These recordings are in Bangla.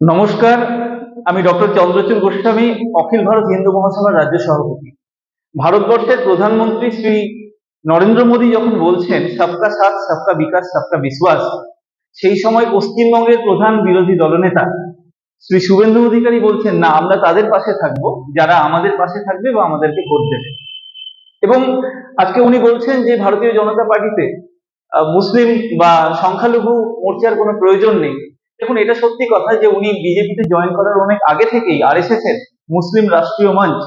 নমস্কার, আমি ডক্টর চন্দ্রচূড় গোস্বামী, অখিল ভারত হিন্দু মহাসভার রাজ্য সভাপতি। ভারতবর্ষের প্রধানমন্ত্রী শ্রী নরেন্দ্র মোদী যখন বলছেন, সবকা সাথ, সবকা বিকাশ, সবকা বিশ্বাস সেই সময় পশ্চিমবঙ্গের প্রধান বিরোধী দলনেতা শ্রী শুভেন্দু অধিকারী বলছেন, না, আমরা তাদের পাশে থাকব, যারা আমাদের পাশে থাকবে বা আমাদেরকে ভোট দেবে। এবং আজকে উনি বলছেন যে, ভারতীয় জনতা পার্টিতে মুসলিম বা সংখ্যালঘু মোর্চার কোনো প্রয়োজন নেই। দেখুন, এটা সত্যি কথা যে উনি বিজেপিতে জয়েন করার অনেক আগে থেকেই আর এস এর মুসলিম রাষ্ট্রীয় মঞ্চ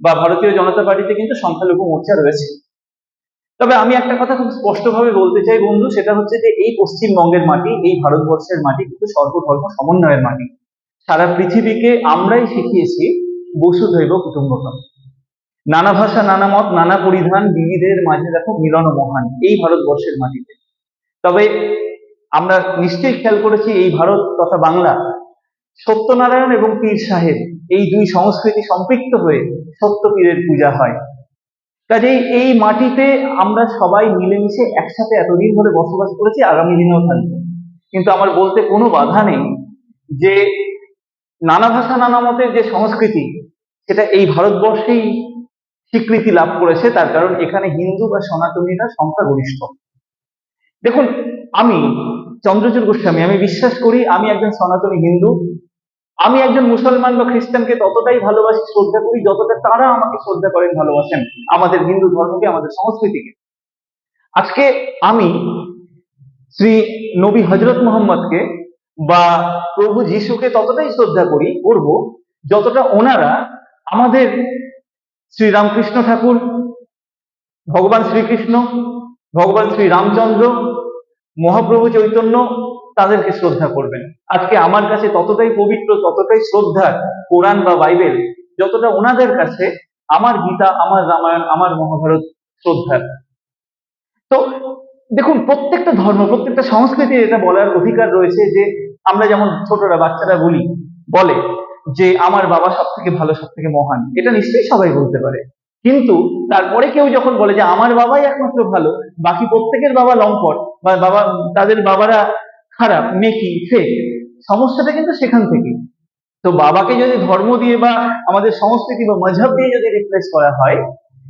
বা ভারতীয় জনতা পার্টিতে কিন্তু সংখ্যালঘু মোর্চা রয়েছে। তবে আমি একটা কথা খুব স্পষ্টভাবে বলতে চাই বন্ধু, সেটা হচ্ছে যে এই পশ্চিমবঙ্গের মাটি, এই ভারতবর্ষের মাটি কিন্তু সর্বধর্ম সমন্বয়ের মাটি। সারা পৃথিবীকে আমরাই শিখিয়েছি বসুধৈব কুটুম্বকম। নানা ভাষা, নানা মত, নানা পরিধান বিবিধের মাঝে দেখো মিলন মহান, এই ভারতবর্ষের মাটিতে। তবে আমরা নিশ্চয়ই খেয়াল করেছি এই ভারত তথা বাংলা। সত্যনারায়ণ এবং পীর সাহেব এই দুই সংস্কৃতি সম্পৃক্ত হয়ে সত্য পীরের পূজা হয়। কাজেই এই মাটিতে আমরা সবাই মিলেমিশে একসাথে এতদিন ধরে বসবাস করেছি, আগামী দিনেও থাকব। কিন্তু আমার বলতে কোনো বাধা নেই যে নানা ভাষা, নানা মতের যে সংস্কৃতি, সেটা এই ভারতবর্ষেই স্বীকৃতি লাভ করেছে, তার কারণ এখানে হিন্দু বা সনাতনীরা সংখ্যাগরিষ্ঠ। দেখুন, আমি চন্দ্রচূড় গোস্বামী, আমি বিশ্বাস করি আমি একজন সনাতনী হিন্দু। আমি একজন মুসলমান বা খ্রিস্টানকে ততটাই ভালোবাসি, শ্রদ্ধা করি যতটা তারা আমাকে শ্রদ্ধা করেন, ভালোবাসেন আমাদের হিন্দু ধর্মকে, আমাদের সংস্কৃতিকে। আজকে আমি শ্রী নবী হজরত মোহাম্মদকে বা প্রভু যিশুকে ততটাই শ্রদ্ধা করি, করব যতটা ওনারা আমাদের শ্রী রামকৃষ্ণ ঠাকুর, ভগবান শ্রীকৃষ্ণ, ভগবান শ্রী রামচন্দ্র মহাপ্রভু চৈতন্য তাদেরকে শ্রদ্ধা করবেন। আজকে আমার কাছে ততটাই পবিত্র, ততটাই শ্রদ্ধার কোরআন বা বাইবেল, যতটা ওনাদের কাছে আমার গীতা, আমার রামায়ণ, আমার মহাভারত শ্রদ্ধার। তো দেখুন, প্রত্যেকটা ধর্ম, প্রত্যেকটা সংস্কৃতির এটা বলার অধিকার রয়েছে যে আমরা যেমন ছোটরা, বাচ্চারা বলি, বলে যে আমার বাবা সব থেকে ভালো সব থেকে মহান। এটা নিশ্চয়ই সবাই বলতে পারে। কিন্তু তারপরে কেউ যখন বলে যে আমার বাবাই একমাত্র ভালো, বাকি প্রত্যেকের বাবা লম্পট, বা বাবা, তাদের বাবারা খারাপ মেকি ফেক সমস্যাটা কিন্তু সেখান থেকে। তো বাবাকে যদি ধর্ম দিয়ে বা আমাদের সংস্কৃতি বা মজহব দিয়ে যদি রিপ্লেস করা হয়,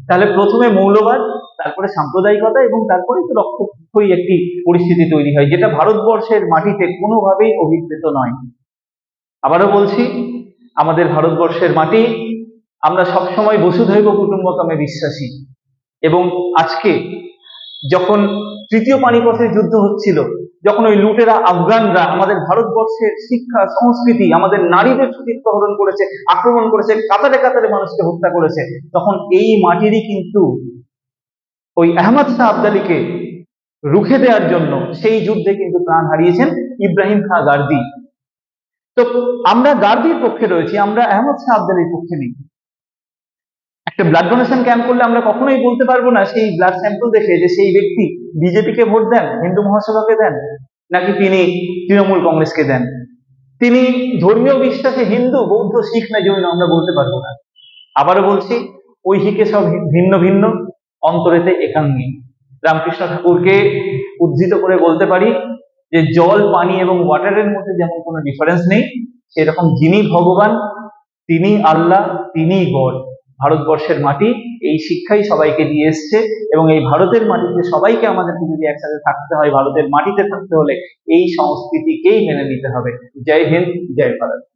তাহলে প্রথমে মৌলবাদ, তারপরে সাম্প্রদায়িকতা এবং তারপরে তো রক্তক্ষয়ী একটি পরিস্থিতি তৈরি হয়, যেটা ভারতবর্ষের মাটিতে কোনোভাবেই অভিপ্রেত নয়। আবারও বলছি, আমাদের ভারতবর্ষের মাটি আমরা সবসময় বসুধৈব কুটুম্বকমে বিশ্বাসী। এবং আজকে যখন তৃতীয় পানিপথের যুদ্ধ হচ্ছিল, যখন ওই লুটেরা, আফগানরা আমাদের ভারতবর্ষের শিক্ষা, সংস্কৃতি, আমাদের নারীদের হরণ করেছে, আক্রমণ করেছে, কাতারে কাতারে মানুষকে হত্যা করেছে, তখন এই মাটিরই কিন্তু ওই আহমদ শাহ আবদালিকে রুখে দেওয়ার জন্য সেই যুদ্ধে কিন্তু প্রাণ হারিয়েছেন ইব্রাহিম খাঁ গার্দি। তো আমরা গার্দির পক্ষে রয়েছি, আমরা আহমদ শাহ আবদালির পক্ষে নেই। ব্লাড ডোনেশন ক্যাম্প করলে আমরা কখনোই বলতে পারব না সেই ব্লাড স্যাম্পল দেখে যে সেই ব্যক্তি বিজেপিকে ভোট দেন, হিন্দু মহাসভাকে দেন, নাকি তিনি তৃণমূল কংগ্রেসকে দেন? তিনি ধর্মীয় বিশ্বাসে হিন্দু, বৌদ্ধ, শিখ না জৈন আমরা বলতে পারব না। আবারও বলছি, ঐহিকে সব ভিন্ন ভিন্ন, অন্তরেতে একাঙ্গী। রামকৃষ্ণ ঠাকুরকে উদ্ধৃত করে বলতে পারি যে জল, পানি এবং ওয়াটারের মধ্যে যেমন কোনো ডিফারেন্স নেই, সেরকম যিনি ভগবান, তিনি আল্লাহ তিনি গড। ভারতবর্ষের মাটি, এই শিক্ষাই সবাইকে দিয়ে এসছে এবং এই ভারতের মাটিতে সবাইকে আমাদেরকে যদি একসাথে থাকতে হয়, ভারতের মাটিতে থাকতে হলে এই সংস্কৃতিকেই মেনে নিতে হবে। জয় হিন্দ, জয় ভারত।